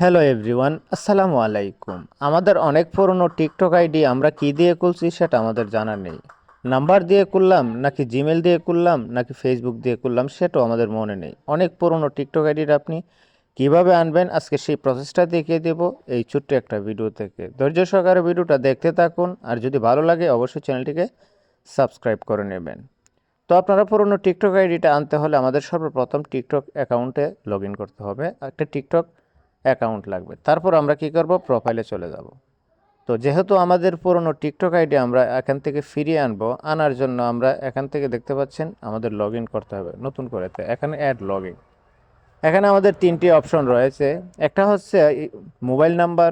Hello everyone, আসসালামু আলাইকুম। আমাদের অনেক পুরনো টিকটক আইডি আমরা কি দিয়ে খুলছি সেটা আমাদের জানা নেই। নাম্বার দিয়ে করলাম নাকি জিমেল দিয়ে করলাম নাকি ফেসবুক দিয়ে করলাম সেটাও আমাদের মনে নেই। অনেক পুরনো টিকটক আইডির আপনি কীভাবে আনবেন আজকে সেই প্রসেসটা দেখিয়ে দেব এই ছোট্ট একটা ভিডিও থেকে। ধৈর্য সহকারে ভিডিওটা দেখতে থাকুন, আর যদি ভালো লাগে অবশ্যই চ্যানেলটিকে সাবস্ক্রাইব করে নেবেন। তো আপনারা পুরনো টিকটক আইডিটা আনতে হলে আমাদের সর্বপ্রথম টিকটক অ্যাকাউন্টে লগ করতে হবে। একটা টিকটক অ্যাকাউন্ট লাগবে। তারপর আমরা কি করব? প্রোফাইলে চলে যাব। তো যেহেতু আমাদের পুরনো টিকটক আইডি আমরা এখান থেকে ফিরিয়ে আনব, আনার জন্য আমরা এখান থেকে দেখতে পাচ্ছেন আমাদের লগ করতে হবে, নতুন করে তো, এখানে অ্যাড লগ এখানে আমাদের তিনটি অপশন রয়েছে। একটা হচ্ছে মোবাইল নাম্বার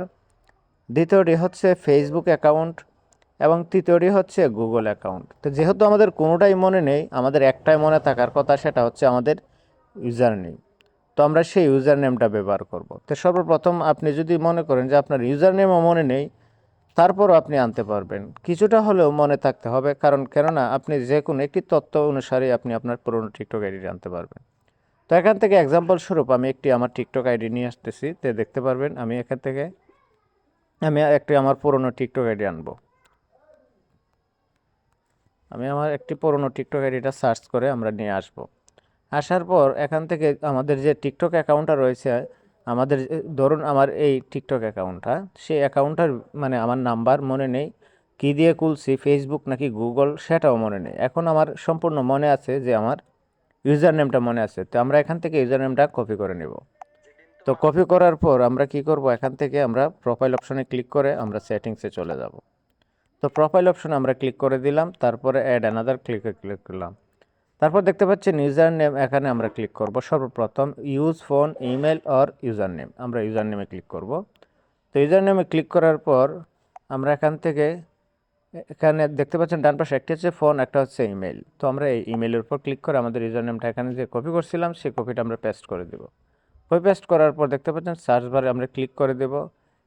দ্বিতীয়টি হচ্ছে ফেসবুক অ্যাকাউন্ট এবং তৃতীয়টি হচ্ছে গুগল অ্যাকাউন্ট তো যেহেতু আমাদের কোনোটাই মনে নেই, আমাদের একটাই মনে থাকার কথা, সেটা হচ্ছে আমাদের ইউজার নেম তো আমরা সেই ইউজার নেমটা ব্যবহার করব। তো সর্বপ্রথম আপনি যদি মনে করেন যে আপনার ইউজার নেমও মনে নেই, তারপরও আপনি আনতে পারবেন। কিছুটা হলেও মনে থাকতে হবে, কারণ কেননা আপনি যে কোনো একটি তত্ত্ব অনুসারে আপনি আপনার পুরনো টিকটক আইডি আনতে পারবেন। তো এখান থেকে এক্সাম্পল স্বরূপ আমি একটি আমার টিকটক আইডি নিয়ে আসতেছি, তে দেখতে পারবেন আমি এখান থেকে আমি একটি আমার পুরনো টিকটক আইডি আনব। আমি আমার একটি পুরনো টিকটক আইডিটা সার্চ করে আমরা নিয়ে আসব। আসার পর এখান থেকে আমাদের যে টিকটক অ্যাকাউন্টটা রয়েছে, আমাদের ধরুন আমার এই টিকটক অ্যাকাউন্টটা সেই অ্যাকাউন্টটার মানে আমার নাম্বার মনে নেই, কী দিয়ে খুলছি ফেসবুক নাকি গুগল সেটাও মনে নেই। এখন আমার সম্পূর্ণ মনে আছে যে আমার ইউজার নেমটা মনে আছে, তো আমরা এখান থেকে ইউজার নেমটা কপি করে নেব। তো কপি করার পর আমরা কি করব, এখান থেকে আমরা প্রোফাইল অপশনে ক্লিক করে আমরা সেটিংসে চলে যাব। তো প্রোফাইল অপশনে আমরা ক্লিক করে দিলাম, তারপরে অ্যাড অ্যানাদার ক্লিকে ক্লিক করলাম। তারপর দেখতে পাচ্ছেন ইউজার নেম এখানে আমরা ক্লিক করব। সর্বপ্রথম use phone email or user name আমরা ইউজার নেমে ক্লিক করব। তো ইউজার নেমে ক্লিক করার পর আমরা এখান থেকে এখানে দেখতে পাচ্ছেন ডান পাশে একটি হচ্ছে ফোন একটা হচ্ছে ইমেল তো আমরা এই ইমেলের উপর ক্লিক করে আমাদের ইউজার নেমটা এখানে যে কপি করছিলাম, সেই কপিটা আমরা পেস্ট করে দেব। কপি পেস্ট করার পর দেখতে পাচ্ছেন সার্চ বারে আমরা ক্লিক করে দেব।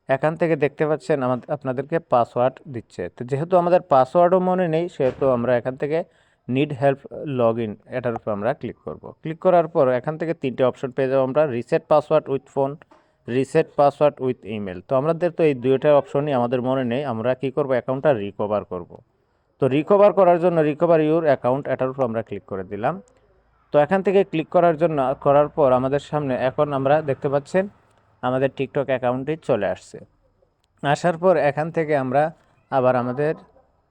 এখান থেকে দেখতে পাচ্ছেন আমাদের আপনাদেরকে পাসওয়ার্ড দিচ্ছে। তো যেহেতু আমাদের পাসওয়ার্ডও মনে নেই, সেহেতু আমরা এখান থেকে নিড হেল্প লগ ইন এটার উপর আমরা ক্লিক করব। ক্লিক করার পর এখান থেকে তিনটে অপশন পেয়ে যাব আমরা reset password with phone reset password with email তো আমাদের তো এই দুইটা অপশনই আমাদের মনে নেই, আমরা কি করব অ্যাকাউন্টটা রিকভার করব। তো রিকভার করার জন্য রিকভার ইউর অ্যাকাউন্ট এটার উপর আমরা ক্লিক করে দিলাম। তো এখান থেকে ক্লিক করার জন্য, করার পর আমাদের সামনে এখন আমরা দেখতে পাচ্ছেন, আমাদের টিকটক অ্যাকাউন্টটি চলে আসছে। আসার পর এখান থেকে আমরা আবার আমাদের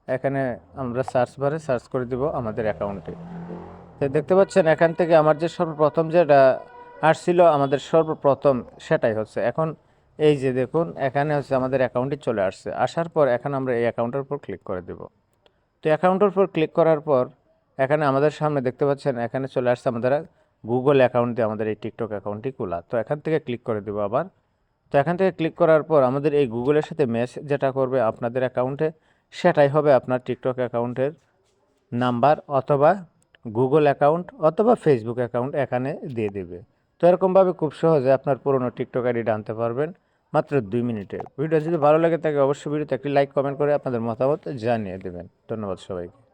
এখানে আমরা সার্চ বারে সার্চ করে দিব আমাদের অ্যাকাউন্টে তো দেখতে পাচ্ছেন, এখান থেকে আমার যে সর্বপ্রথম যেটা আসছিল, আমাদের সর্বপ্রথম সেটাই হচ্ছে। এখন এই যে দেখুন, এখানে হচ্ছে আমাদের অ্যাকাউন্টটি চলে আসছে। আসার পর এখন আমরা এই অ্যাকাউন্টের উপর ক্লিক করে দেব। তো অ্যাকাউন্টের উপর ক্লিক করার পর এখানে আমাদের সামনে দেখতে পাচ্ছেন, এখানে চলে আসছে আমাদের গুগল অ্যাকাউন্ট দিয়ে আমাদের এই টিকটক অ্যাকাউন্টটি খোলা। তো এখান থেকে ক্লিক করে দেবো আবার। তো এখান থেকে ক্লিক করার পর আমাদের এই গুগলের সাথে ম্যাচ যেটা করবে আপনাদের অ্যাকাউন্টে সেটাই হবে আপনার টিকটক অ্যাকাউন্টের নাম্বার অথবা গুগল অ্যাকাউন্ট অথবা ফেসবুক অ্যাকাউন্ট এখানে দিয়ে দেবে। তো এরকমভাবে খুব সহজে আপনার পুরনো টিকটক আইডিটা আনতে পারবেন মাত্র দুই মিনিটে। ভিডিও যদি ভালো লাগে তাকে অবশ্যই ভিডিওতে একটি লাইক, কমেন্ট করে আপনাদের মতামত জানিয়ে দেবেন। ধন্যবাদ সবাইকে।